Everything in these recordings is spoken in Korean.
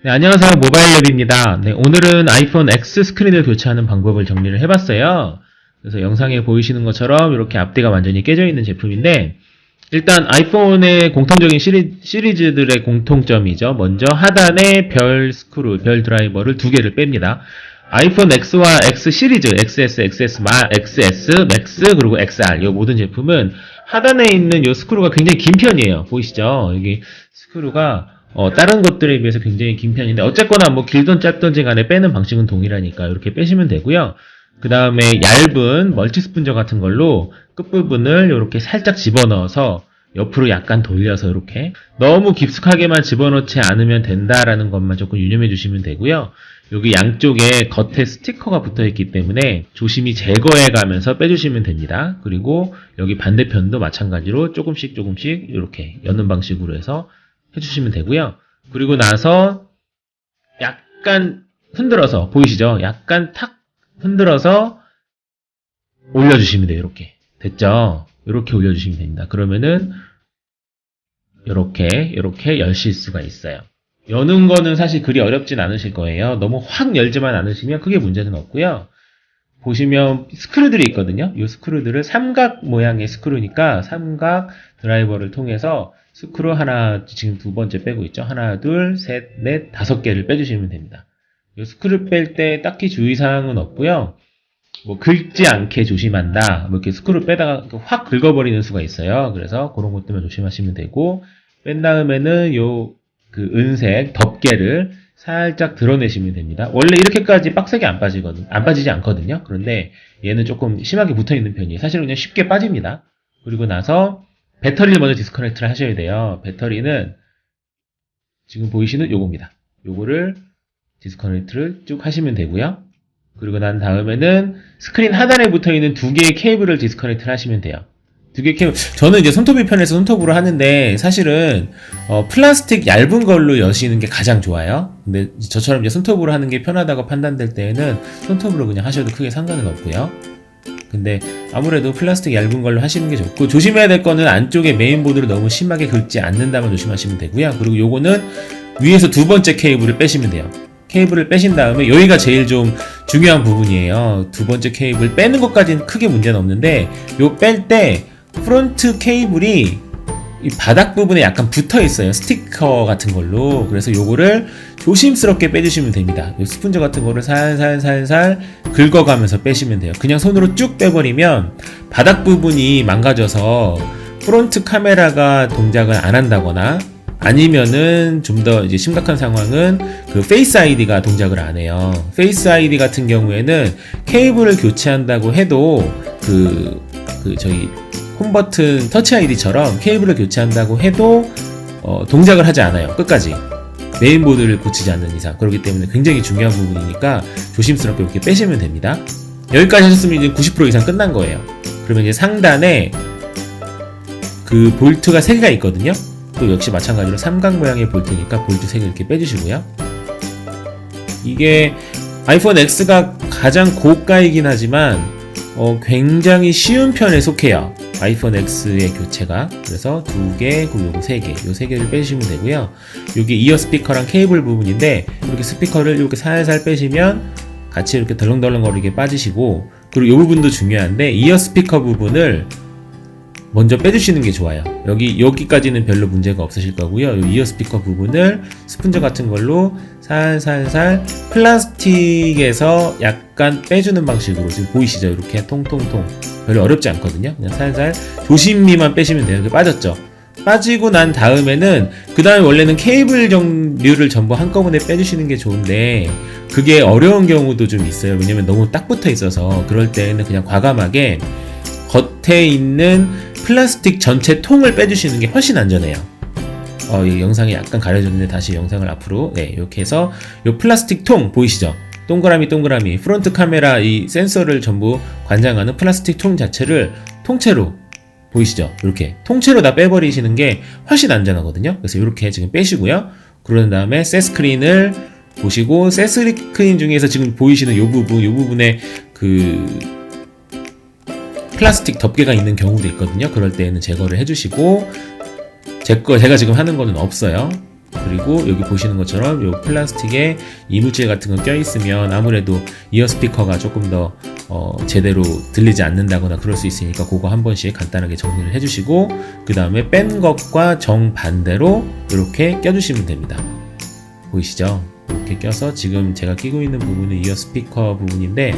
네, 안녕하세요. 모바일랩입니다. 네, 오늘은 아이폰 X 스크린을 교체하는 방법을 정리를 해봤어요. 그래서 영상에 보이시는 것처럼 이렇게 앞뒤가 완전히 깨져 있는 제품인데, 일단 아이폰의 공통적인 시리, 시리 즈들의 공통점이죠. 먼저 하단에 별 스크루, 별 드라이버를 두 개를 뺍니다. 아이폰 X와 X 시리즈, XS, XS, 마, XS, 맥스, 그리고 XR, 이 모든 제품은 하단에 있는 이 스크루가 굉장히 긴 편이에요. 보이시죠? 여기 스크루가 어, 다른 것들에 비해서 굉장히 긴 편인데, 어쨌거나 뭐 길든 짧든지 간에 빼는 방식은 동일하니까 이렇게 빼시면 되고요. 그 다음에 얇은 멀티스푼저 같은 걸로 끝부분을 이렇게 살짝 집어넣어서 옆으로 약간 돌려서 이렇게 너무 깊숙하게만 집어넣지 않으면 된다라는 것만 조금 유념해 주시면 되고요. 여기 양쪽에 겉에 스티커가 붙어 있기 때문에 조심히 제거해 가면서 빼주시면 됩니다. 그리고 여기 반대편도 마찬가지로 조금씩 조금씩 이렇게 여는 방식으로 해서 해주시면 되고요. 그리고 나서 약간 흔들어서 보이시죠? 약간 탁 흔들어서 올려주시면 돼요. 이렇게 됐죠? 이렇게 올려주시면 됩니다. 그러면은 이렇게 이렇게 열실 수가 있어요. 여는 거는 사실 그리 어렵진 않으실 거예요. 너무 확 열지만 않으시면 크게 문제는 없고요. 보시면 스크루들이 있거든요. 이 스크루들을 삼각 모양의 스크루니까 삼각 드라이버를 통해서 스크루 하나 지금 두 번째 빼고 있죠. 하나, 둘, 셋, 넷, 다섯 개를 빼주시면 됩니다. 이 스크루 뺄때 딱히 주의사항은 없고요. 뭐 긁지 않게 조심한다. 뭐 이렇게 스크루 빼다가 확 긁어버리는 수가 있어요. 그래서 그런 것 때문에 조심하시면 되고 뺀 다음에는 요 그 은색 덮개를 살짝 드러내시면 됩니다. 원래 이렇게까지 빡세게 안 빠지거든, 안 빠지지 않거든요. 그런데 얘는 조금 심하게 붙어 있는 편이에요. 사실은 그냥 쉽게 빠집니다. 그리고 나서 배터리를 먼저 디스커넥트를 하셔야 돼요. 배터리는 지금 보이시는 요겁니다. 요거를 디스커넥트를 쭉 하시면 되고요. 그리고 난 다음에는 스크린 하단에 붙어 있는 두 개의 케이블을 디스커넥트를 하시면 돼요. 두 개의 케이블. 저는 이제 손톱이 편해서 손톱으로 하는데 사실은 어, 플라스틱 얇은 걸로 여시는 게 가장 좋아요. 근데 저처럼 이제 손톱으로 하는 게 편하다고 판단될 때에는 손톱으로 그냥 하셔도 크게 상관은 없고요. 근데 아무래도 플라스틱 얇은 걸로 하시는 게 좋고 조심해야 될 거는 안쪽에 메인보드를 너무 심하게 긁지 않는다면 조심하시면 되고요. 그리고 요거는 위에서 두 번째 케이블을 빼시면 돼요. 케이블을 빼신 다음에 여기가 제일 좀 중요한 부분이에요. 두 번째 케이블 빼는 것까지는 크게 문제는 없는데 요 뺄 때 프론트 케이블이 이 바닥 부분에 약간 붙어 있어요. 스티커 같은 걸로. 그래서 요거를 조심스럽게 빼주시면 됩니다. 요 스푼저 같은 거를 살살살살 긁어가면서 빼시면 돼요. 그냥 손으로 쭉 빼버리면 바닥 부분이 망가져서 프론트 카메라가 동작을 안 한다거나 아니면은 좀 더 이제 심각한 상황은 그 페이스 아이디가 동작을 안 해요. 페이스 아이디 같은 경우에는 케이블을 교체한다고 해도 그, 그 저희 홈 버튼 터치 아이디처럼 케이블을 교체한다고 해도 어, 동작을 하지 않아요. 끝까지. 메인보드를 고치지 않는 이상. 그렇기 때문에 굉장히 중요한 부분이니까 조심스럽게 이렇게 빼시면 됩니다. 여기까지 하셨으면 이제 90% 이상 끝난 거예요. 그러면 이제 상단에 그 볼트가 3개가 있거든요. 또 역시 마찬가지로 삼각 모양의 볼트니까 볼트 3개 이렇게 빼주시고요. 이게 아이폰 X가 가장 고가이긴 하지만 어, 굉장히 쉬운 편에 속해요. 아이폰 X의 교체가 그래서 두 개, 그리고 세 개, 요 세 개를 빼시면 되고요. 요게 이어 스피커랑 케이블 부분인데 이렇게 스피커를 이렇게 살살 빼시면 같이 이렇게 덜렁덜렁거리게 빠지시고 그리고 요 부분도 중요한데 이어 스피커 부분을 먼저 빼주시는 게 좋아요. 여기 여기까지는 별로 문제가 없으실 거고요. 이 이어 스피커 부분을 스푼저 같은 걸로 살살살 플라스틱에서 약간 빼주는 방식으로 지금 보이시죠? 이렇게 통통통 별로 어렵지 않거든요. 그냥 살살 조심히만 빼시면 돼요. 이렇게 빠졌죠? 빠지고 난 다음에는 그 다음에 원래는 케이블 종류를 전부 한꺼번에 빼주시는 게 좋은데 그게 어려운 경우도 좀 있어요. 왜냐면 너무 딱 붙어 있어서 그럴 때는 그냥 과감하게 겉에 있는 플라스틱 전체 통을 빼주시는 게 훨씬 안전해요. 어, 이 영상이 약간 가려졌는데 다시 영상을 앞으로 네, 이렇게 해서 이 플라스틱 통 보이시죠? 동그라미 동그라미 프론트 카메라 이 센서를 전부 관장하는 플라스틱 통 자체를 통째로 보이시죠? 이렇게 통째로 다 빼버리시는 게 훨씬 안전하거든요. 그래서 이렇게 지금 빼시고요. 그런 다음에 새 스크린을 보시고 새 스크린 중에서 지금 보이시는 이 부분, 이 부분에 그 플라스틱 덮개가 있는 경우도 있거든요. 그럴 때에는 제거를 해주시고 제 거 제가 지금 하는 거는 없어요. 그리고 여기 보시는 것처럼 요 플라스틱에 이물질 같은 거 껴있으면 아무래도 이어 스피커가 조금 더 어, 제대로 들리지 않는다거나 그럴 수 있으니까 그거 한 번씩 간단하게 정리를 해주시고 그 다음에 뺀 것과 정반대로 이렇게 껴주시면 됩니다. 보이시죠? 이렇게 껴서 지금 제가 끼고 있는 부분은 이어 스피커 부분인데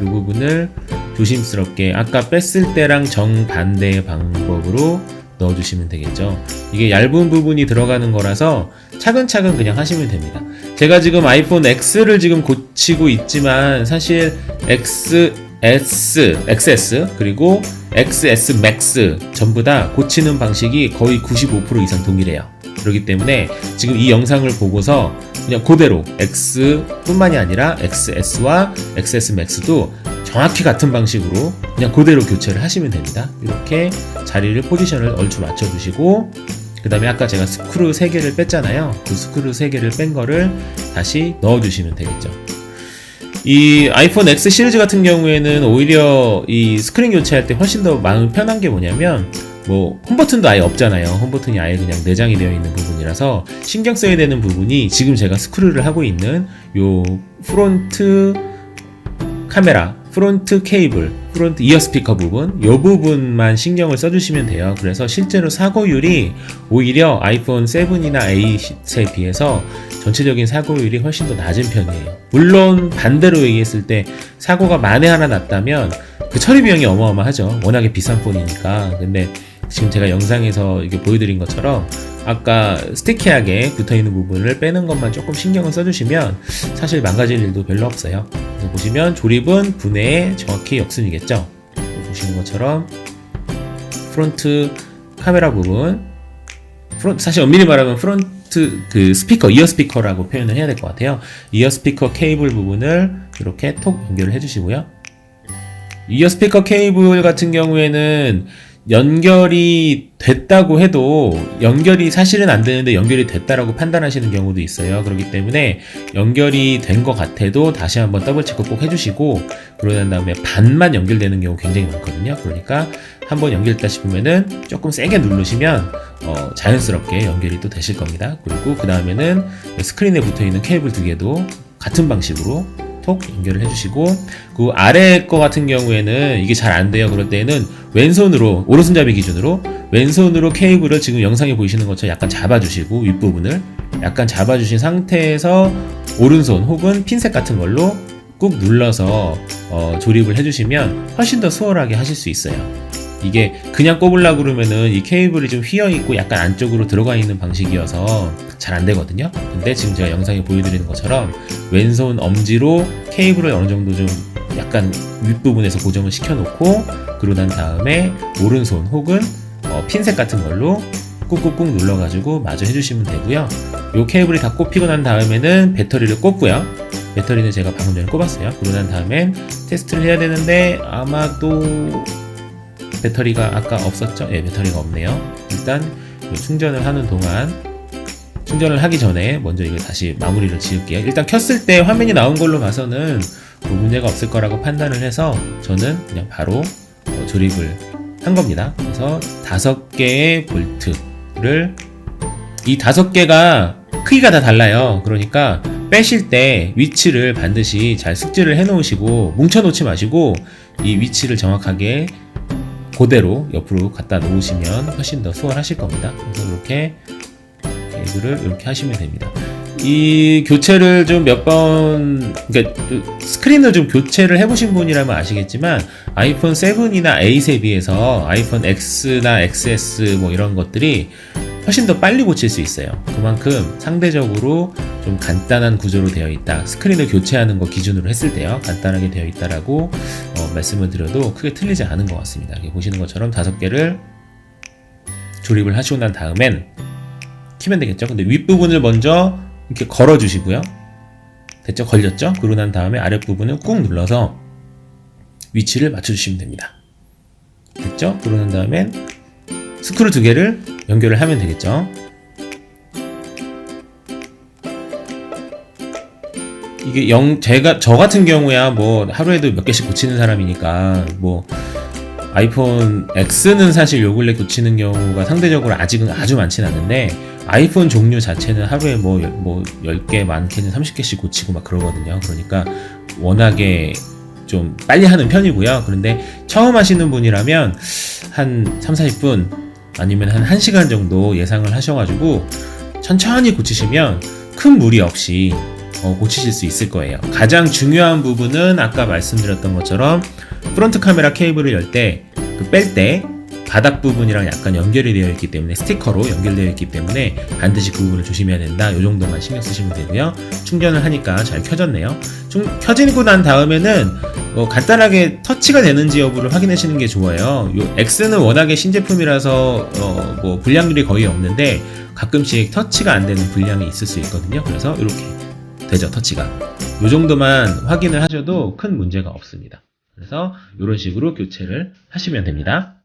이 부분을 조심스럽게 아까 뺐을 때랑 정반대의 방법으로 넣어주시면 되겠죠. 이게 얇은 부분이 들어가는 거라서 차근차근 그냥 하시면 됩니다. 제가 지금 아이폰 X를 지금 고치고 있지만 사실 X, S, XS 그리고 XS Max 전부 다 고치는 방식이 거의 95% 이상 동일해요. 그렇기 때문에 지금 이 영상을 보고서 그냥 그대로 X뿐만이 아니라 XS와 XS Max도 정확히 같은 방식으로 그냥 그대로 교체를 하시면 됩니다. 이렇게 자리를 포지션을 얼추 맞춰 주시고 그 다음에 아까 제가 스크루 3개를 뺐잖아요. 그 스크루 3개를 뺀 거를 다시 넣어 주시면 되겠죠. 이 아이폰 X 시리즈 같은 경우에는 오히려 이 스크린 교체할 때 훨씬 더 마음 편한 게 뭐냐면 뭐 홈버튼도 아예 없잖아요. 홈버튼이 아예 그냥 내장이 되어 있는 부분이라서 신경 써야 되는 부분이 지금 제가 스크루를 하고 있는 요 프론트 카메라, 프론트 케이블, 프론트 이어 스피커 부분, 요 부분만 신경을 써주시면 돼요. 그래서 실제로 사고율이 오히려 아이폰 7이나 8에 비해서 전체적인 사고율이 훨씬 더 낮은 편이에요. 물론 반대로 얘기했을 때 사고가 만에 하나 났다면 그 처리 비용이 어마어마하죠. 워낙에 비싼 폰이니까. 근데 지금 제가 영상에서 이게 보여드린 것처럼 아까 스티키하게 붙어있는 부분을 빼는 것만 조금 신경을 써주시면 사실 망가질 일도 별로 없어요. 그래서 보시면 조립은 분해의 정확히 역순이겠죠. 보시는 것처럼 프론트 카메라 부분 프론트 사실 엄밀히 말하면 프론트 그 스피커 이어 스피커라고 표현을 해야 될 것 같아요. 이어 스피커 케이블 부분을 이렇게 톡 연결을 해주시고요. 이어 스피커 케이블 같은 경우에는 연결이 됐다고 해도 연결이 사실은 안 되는데 연결이 됐다라고 판단하시는 경우도 있어요. 그렇기 때문에 연결이 된 것 같아도 다시 한번 더블 체크 꼭 해주시고 그러난 다음에 반만 연결되는 경우 굉장히 많거든요. 그러니까 한번 연결됐다 싶으면은 조금 세게 누르시면 어, 자연스럽게 연결이 또 되실 겁니다. 그리고 그 다음에는 스크린에 붙어 있는 케이블 두 개도 같은 방식으로 톡 연결을 해주시고 그 아래 거 같은 경우에는 이게 잘 안 돼요. 그럴 때는 왼손으로 오른손잡이 기준으로 왼손으로 케이블을 지금 영상에 보이시는 것처럼 약간 잡아주시고 윗부분을 약간 잡아주신 상태에서 오른손 혹은 핀셋 같은 걸로 꾹 눌러서 어, 조립을 해주시면 훨씬 더 수월하게 하실 수 있어요. 이게 그냥 꼽으려고 그러면은 이 케이블이 좀 휘어 있고 약간 안쪽으로 들어가 있는 방식이어서 잘 안 되거든요. 근데 지금 제가 영상에 보여드리는 것처럼 왼손 엄지로 케이블을 어느 정도 좀 약간 윗부분에서 고정을 시켜놓고 그러고 난 다음에 오른손 혹은 어, 핀셋 같은 걸로 꾹꾹꾹 눌러가지고 마저 해주시면 되고요. 이 케이블이 다 꼽히고 난 다음에는 배터리를 꼽고요. 배터리는 제가 방금 전에 꼽았어요. 그러고 난 다음엔 테스트를 해야 되는데 아마도 배터리가 아까 없었죠? 예, 배터리가 없네요. 일단 충전을 하는 동안 충전을 하기 전에 먼저 이걸 다시 마무리를 지을게요. 일단 켰을 때 화면이 나온 걸로 봐서는 뭐 문제가 없을 거라고 판단을 해서 저는 그냥 바로 어, 조립을 한 겁니다. 그래서 다섯 개의 볼트를 이 다섯 개가 크기가 다 달라요. 그러니까 빼실 때 위치를 반드시 잘 숙지를 해 놓으시고 뭉쳐 놓지 마시고 이 위치를 정확하게 그대로 옆으로 갖다 놓으시면 훨씬 더 수월하실 겁니다. 그래서 이렇게 케이블을 이렇게 하시면 됩니다. 이 교체를 좀 몇 번, 그러니까 스크린을 좀 교체를 해보신 분이라면 아시겠지만 아이폰 7이나 8에 비해서 아이폰 X나 XS 뭐 이런 것들이 훨씬 더 빨리 고칠 수 있어요. 그만큼 상대적으로 좀 간단한 구조로 되어 있다. 스크린을 교체하는 거 기준으로 했을 때요. 간단하게 되어 있다라고 어, 말씀을 드려도 크게 틀리지 않은 것 같습니다. 보시는 것처럼 다섯 개를 조립을 하시고 난 다음엔 키면 되겠죠. 근데 윗부분을 먼저 이렇게 걸어 주시고요. 됐죠? 걸렸죠? 그러고 난 다음에 아랫부분을 꾹 눌러서 위치를 맞춰 주시면 됩니다. 됐죠? 그러고 난 다음엔 스크루 두 개를 연결을 하면 되겠죠. 이게 영 제가 저 같은 경우야 뭐 하루에도 몇 개씩 고치는 사람이니까 뭐 아이폰 X는 사실 요 근래 고치는 경우가 상대적으로 아직은 아주 많진 않은데 아이폰 종류 자체는 하루에 뭐, 열- 뭐 10개, 많게는 30개씩 고치고 막 그러거든요. 그러니까 워낙에 좀 빨리 하는 편이고요. 그런데 처음 하시는 분이라면 한 3, 40분 아니면 한 1시간 정도 예상을 하셔가지고 천천히 고치시면 큰 무리 없이 어, 고치실 수 있을 거예요. 가장 중요한 부분은 아까 말씀드렸던 것처럼 프론트 카메라 케이블을 열 때 그 뺄때 바닥 부분이랑 약간 연결이 되어 있기 때문에 스티커로 연결되어 있기 때문에 반드시 그 부분을 조심해야 된다. 이 정도만 신경 쓰시면 되고요. 충전을 하니까 잘 켜졌네요. 충, 켜지고 난 다음에는 뭐 간단하게 터치가 되는지 여부를 확인하시는 게 좋아요. 요 X는 워낙에 신제품이라서 어, 뭐 불량률이 거의 없는데 가끔씩 터치가 안 되는 불량이 있을 수 있거든요. 그래서 이렇게 되죠 터치가. 요 정도만 확인을 하셔도 큰 문제가 없습니다. 그래서 이런 식으로 교체를 하시면 됩니다.